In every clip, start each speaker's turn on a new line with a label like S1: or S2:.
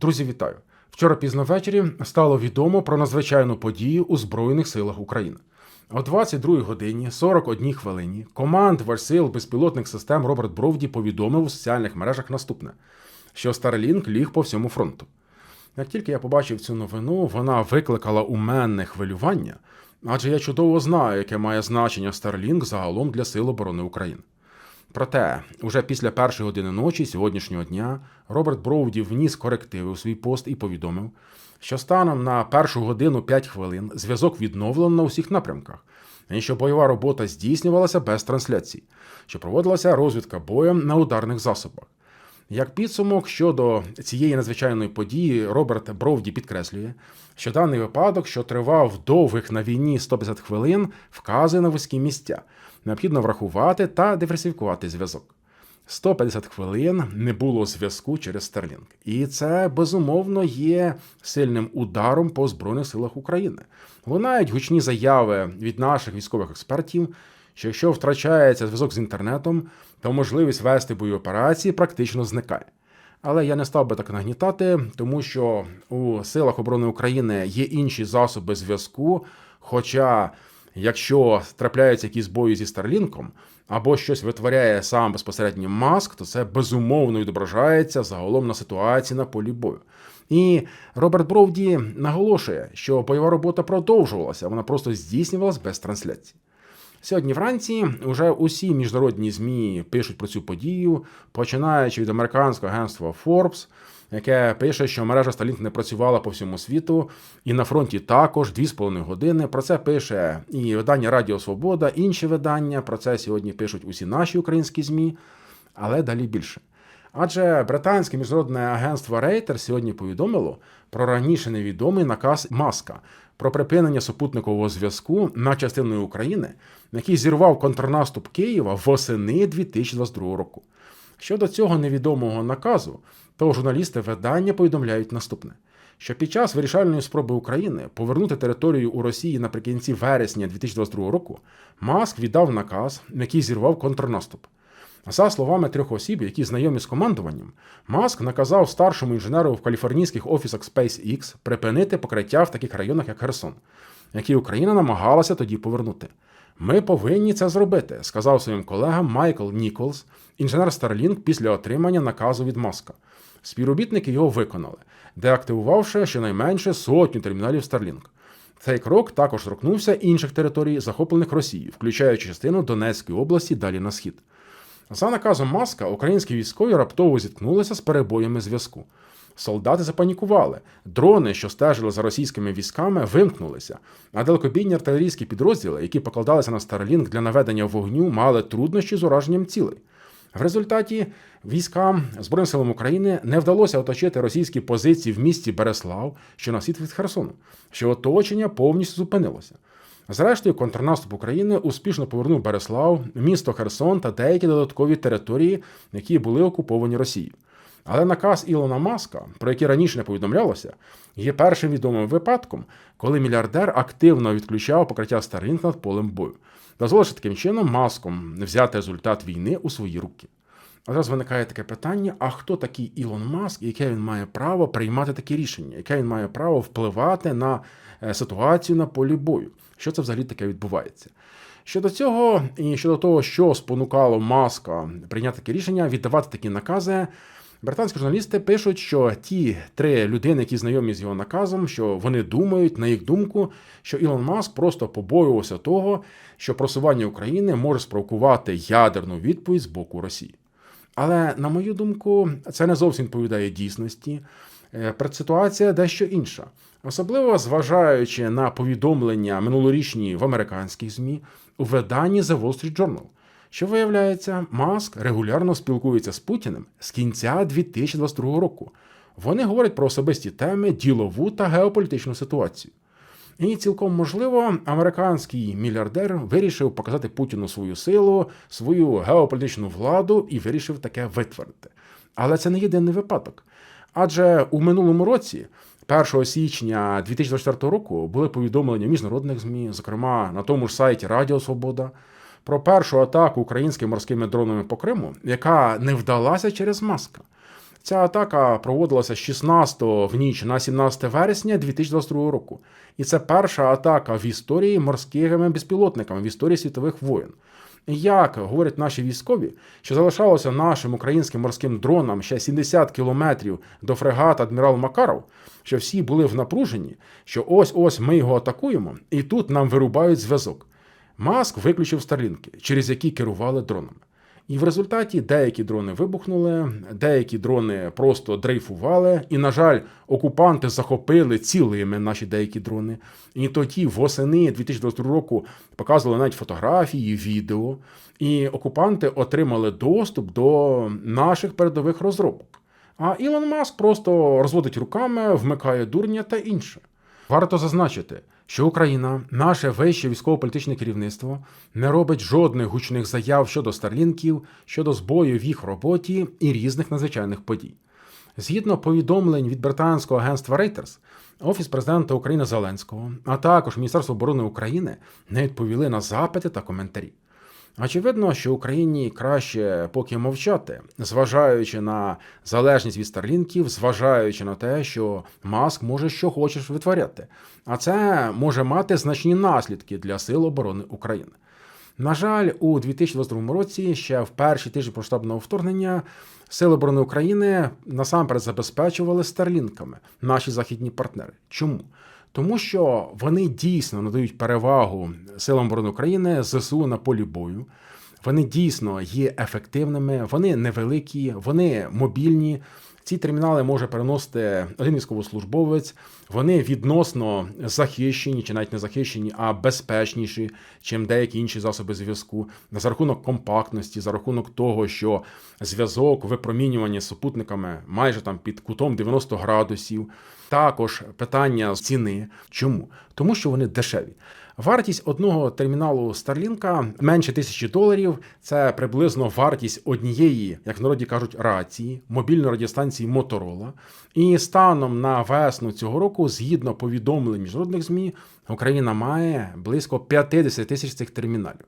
S1: Друзі, вітаю! Вчора пізно ввечері стало відомо про надзвичайну подію у Збройних силах України. О 22 годині 41 хвилині командувач сил безпілотних систем Роберт Бровді повідомив у соціальних мережах наступне: що Starlink ліг по всьому фронту. Як тільки я побачив цю новину, вона викликала у мене хвилювання, адже я чудово знаю, яке має значення Starlink загалом для Сил оборони України. Проте, уже після першої години ночі сьогоднішнього дня Роберт Броуді вніс корективи у свій пост і повідомив, що станом на першу годину 5 хвилин зв'язок відновлено на усіх напрямках, і що бойова робота здійснювалася без трансляцій, що проводилася розвідка боєм на ударних засобах. Як підсумок щодо цієї надзвичайної події, Роберт Бровді підкреслює, що даний випадок, що тривав довгих на війні 150 хвилин, вказує на вузькі місця. Необхідно врахувати та диверсифікувати зв'язок. 150 хвилин не було зв'язку через Starlink. І це безумовно є сильним ударом по Збройних силах України. Лунають гучні заяви від наших військових експертів, що якщо втрачається зв'язок з інтернетом, то можливість вести бої операції практично зникає. Але я не став би так нагнітати, тому що у силах оборони України є інші засоби зв'язку. Хоча, якщо трапляються якісь бої зі Старлінком, або щось витворяє сам безпосередньо маск, то це безумовно відображається загалом на ситуації на полі бою. І Роберт Бровді наголошує, що бойова робота продовжувалася, вона просто здійснювалася без трансляції. Сьогодні вранці вже усі міжнародні ЗМІ пишуть про цю подію, починаючи від американського агентства Forbes, яке пише, що мережа Starlink не працювала по всьому світу, і на фронті також 2,5 години. Про це пише і видання Радіо Свобода, інші видання. Про це сьогодні пишуть усі наші українські ЗМІ, але далі більше. Адже британське міжнародне агентство Рейтер сьогодні повідомило про раніше невідомий наказ Маска про припинення супутникового зв'язку на частиною України, який зірвав контрнаступ Києва восени 2022 року. Щодо цього невідомого наказу, то журналісти видання повідомляють наступне: що під час вирішальної спроби України повернути територію у Росії наприкінці вересня 2022 року Маск віддав наказ, який зірвав контрнаступ. За словами трьох осіб, які знайомі з командуванням, Маск наказав старшому інженеру в каліфорнійських офісах SpaceX припинити покриття в таких районах, як Херсон, які Україна намагалася тоді повернути. Ми повинні це зробити, сказав своїм колегам Майкл Ніколс, інженер Starlink після отримання наказу від Маска. Співробітники його виконали, деактивувавши щонайменше сотню терміналів Starlink. Цей крок також торкнувся інших територій, захоплених Росією, включаючи частину Донецької області далі на схід. За наказом Маска українські військові раптово зіткнулися з перебоями зв'язку. Солдати запанікували, дрони, що стежили за російськими військами, вимкнулися, а далекобійні артилерійські підрозділи, які покладалися на Starlink для наведення вогню, мали труднощі з ураженням цілей. В результаті військам Збройним силам України не вдалося оточити російські позиції в місті Береслав, що на схід від Херсону, що оточення повністю зупинилося. Зрештою, контрнаступ України успішно повернув Береслав, місто Херсон та деякі додаткові території, які були окуповані Росією. Але наказ Ілона Маска, про який раніше не повідомлялося, є першим відомим випадком, коли мільярдер активно відключав покриття Starlink над полем бою, дозволивши таким чином маском взяти результат війни у свої руки. Зараз виникає таке питання: а хто такий Ілон Маск, яке він має право приймати такі рішення, яке він має право впливати на ситуацію на полі бою? Що це взагалі таке відбувається? Щодо цього, і щодо того, що спонукало Маска прийняти таке рішення, віддавати такі накази. Британські журналісти пишуть, що ті три людини, які знайомі з його наказом, що вони думають, на їх думку, що Ілон Маск просто побоювався того, що просування України може спровокувати ядерну відповідь з боку Росії. Але, на мою думку, це не зовсім відповідає дійсності. Ситуація дещо інша. Особливо зважаючи на повідомлення минулорічні в американських ЗМІ у виданні The Wall Street Journal, що виявляється, Маск регулярно спілкується з Путіним з кінця 2022 року. Вони говорять про особисті теми, ділову та геополітичну ситуацію. І цілком можливо, американський мільярдер вирішив показати Путіну свою силу, свою геополітичну владу і вирішив таке витворити. Але це не єдиний випадок. Адже у минулому році, 1 січня 2024 року, були повідомлення міжнародних ЗМІ, зокрема на тому ж сайті Радіо Свобода, про першу атаку українськими морськими дронами по Криму, яка не вдалася через маска. Ця атака проводилася з 16 в ніч на 17 вересня 2022 року. І це перша атака в історії морськими безпілотниками в історії світових воєн. Як говорять наші військові, що залишалося нашим українським морським дронам ще 70 кілометрів до фрегата адмірал Макаров, що всі були в напруженні, що ось ось ми його атакуємо, і тут нам вирубають зв'язок. Маск виключив старлінки, через які керували дронами. І в результаті деякі дрони вибухнули, деякі дрони просто дрейфували. І, на жаль, окупанти захопили цілими наші деякі дрони. І тоді восени 2022 року показували навіть фотографії, відео. І окупанти отримали доступ до наших передових розробок. А Ілон Маск просто розводить руками, вмикає дурня та інше. Варто зазначити, що Україна, наше вище військово-політичне керівництво, не робить жодних гучних заяв щодо старлінків, щодо збою в їх роботі і різних надзвичайних подій. Згідно повідомлень від британського агентства Reuters, Офіс президента України Зеленського, а також Міністерство оборони України не відповіли на запити та коментарі. Очевидно, що Україні краще поки мовчати, зважаючи на залежність від старлінків, зважаючи на те, що маск може що хочеш витворяти, а це може мати значні наслідки для Сил оборони України. На жаль, у 2022 році, ще в перші тижні проштабного вторгнення, Сили оборони України насамперед забезпечували старлінками наші західні партнери. Чому? Тому що вони дійсно надають перевагу силам оборони України ЗСУ на полі бою. Вони дійсно є ефективними, вони невеликі, вони мобільні. Ці термінали може переносити один військовослужбовець. Вони відносно захищені, чи навіть не захищені, а безпечніші, чим деякі інші засоби зв'язку. За рахунок компактності, за рахунок того, що зв'язок, випромінювання супутниками майже там під кутом 90 градусів. Також питання ціни. Чому? Тому що вони дешеві. Вартість одного терміналу Starlink менше тисячі доларів. Це приблизно вартість однієї, як в народі кажуть, рації мобільної радіостанції Motorola. І станом на весну цього року, згідно повідомлень міжнародних змі, Україна має близько 50 тисяч цих терміналів.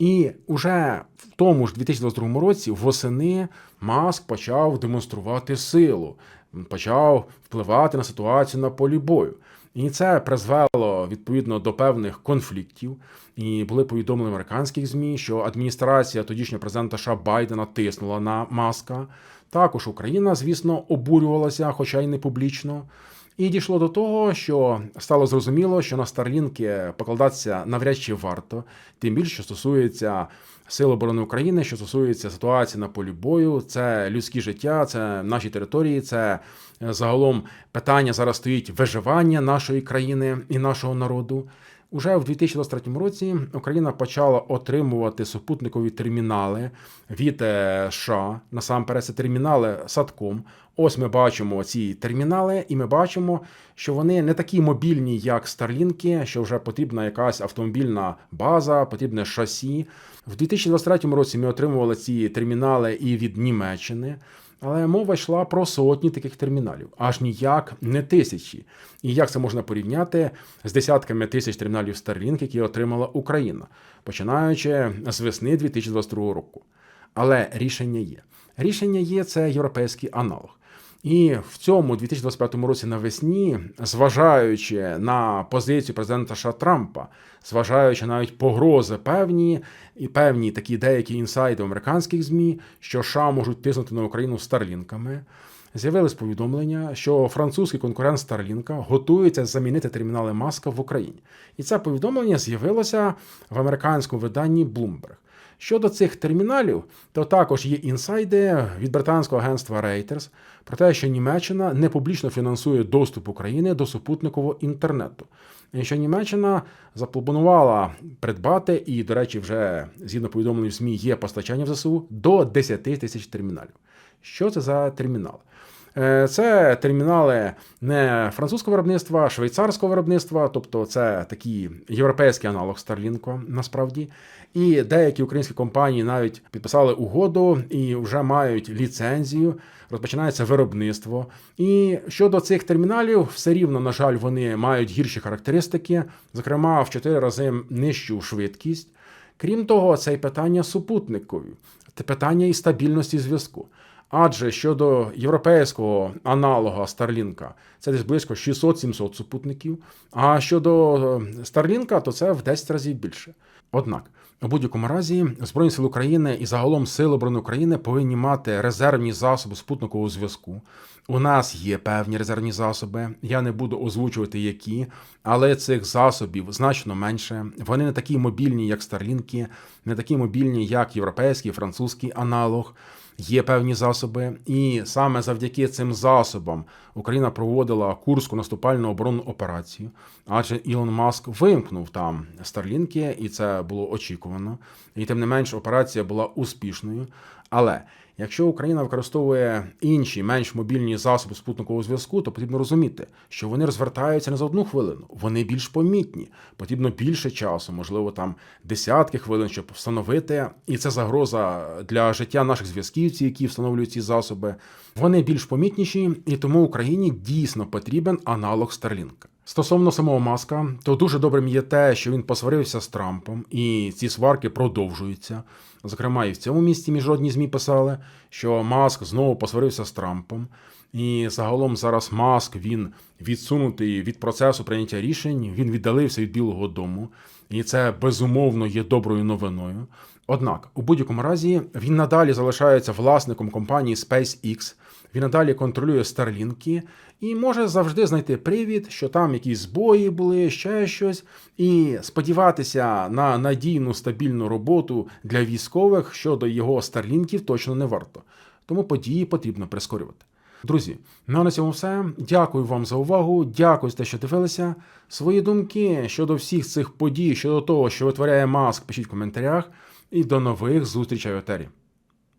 S1: І уже в тому ж 2022 році восени Маск почав демонструвати силу, почав впливати на ситуацію на полі бою. І це призвело відповідно до певних конфліктів. І були повідомлені американських змі, що адміністрація тодішнього президента США Байдена тиснула на маска. Також Україна, звісно, обурювалася, хоча й не публічно. І дійшло до того, що стало зрозуміло, що на Старлінки покладатися навряд чи варто, тим більше що стосується Сил оборони України, що стосується ситуації на полі бою, це людські життя, це наші території, це е, загалом питання зараз стоїть виживання нашої країни і нашого народу. Уже в 2023 році Україна почала отримувати супутникові термінали від е, США. Насамперед, це термінали Садком. Ось ми бачимо ці термінали, і ми бачимо, що вони не такі мобільні, як Старлінки, що вже потрібна якась автомобільна база, потрібне шасі. В 2023 році ми отримували ці термінали і від Німеччини. Але мова йшла про сотні таких терміналів, аж ніяк не тисячі. І як це можна порівняти з десятками тисяч терміналів Starlink, які отримала Україна, починаючи з весни 2022 року. Але рішення є. Рішення є це європейський аналог. І в цьому 2025 році навесні, зважаючи на позицію президента США Трампа, зважаючи навіть погрози певні і певні такі деякі інсайди американських змі, що США можуть тиснути на Україну старлінками. З'явилось повідомлення, що французький конкурент Старлінка готується замінити термінали Маска в Україні, і це повідомлення з'явилося в американському виданні Bloomberg. Щодо цих терміналів, то також є інсайди від британського агентства Reuters про те, що Німеччина не публічно фінансує доступ України до супутникового інтернету. Що Німеччина запропонувала придбати, і, до речі, вже згідно повідомлень в ЗМІ є постачання в ЗСУ до 10 тисяч терміналів. Що це за термінали? Е, це термінали не французького виробництва, а швейцарського виробництва, тобто це такий європейський аналог Starlink, насправді. І деякі українські компанії навіть підписали угоду і вже мають ліцензію. Розпочинається виробництво. І щодо цих терміналів, все рівно, на жаль, вони мають гірші характеристики, зокрема в 4 рази нижчу швидкість. Крім того, це й питання супутникові, це питання і стабільності зв'язку. Адже щодо європейського аналога Starlink, це десь близько 600-700 супутників. А щодо е, Starlink, то це в 10 разів більше. Однак, у будь-якому разі, Збройні сили України і загалом Сили оборони України повинні мати резервні засоби спутникового зв'язку. У нас є певні резервні засоби. Я не буду озвучувати які, але цих засобів значно менше. Вони не такі мобільні, як Старлінки, не такі мобільні, як європейський, французький аналог. Є певні засоби, і саме завдяки цим засобам Україна проводила курську наступальну оборонну операцію. Адже Ілон Маск вимкнув там Старлінки, і це було очікувано. І тим не менш, операція була успішною. Але якщо Україна використовує інші менш мобільні засоби спутникового зв'язку, то потрібно розуміти, що вони розвертаються не за одну хвилину, вони більш помітні. Потрібно більше часу, можливо, там десятки хвилин, щоб встановити. І це загроза для життя наших зв'язківців, які встановлюють ці засоби. Вони більш помітніші, і тому Україні дійсно потрібен аналог Старлінка. Стосовно самого Маска, то дуже добрим є те, що він посварився з Трампом, і ці сварки продовжуються. Зокрема, і в цьому місті міжнародні змі писали, що Маск знову посварився з Трампом. І загалом зараз Маск він відсунутий від процесу прийняття рішень, він віддалився від Білого Дому, і це безумовно є доброю новиною. Однак, у будь-якому разі, він надалі залишається власником компанії SpaceX, він надалі контролює Старлінки і може завжди знайти привід, що там якісь збої були, ще щось, і сподіватися на надійну стабільну роботу для військових щодо його Старлінків точно не варто. Тому події потрібно прискорювати. Друзі, ну а на цьому все. Дякую вам за увагу. Дякую за те, що дивилися. Свої думки щодо всіх цих подій, щодо того, що витворяє Маск, пишіть в коментарях. І до нових зустрічей в етері.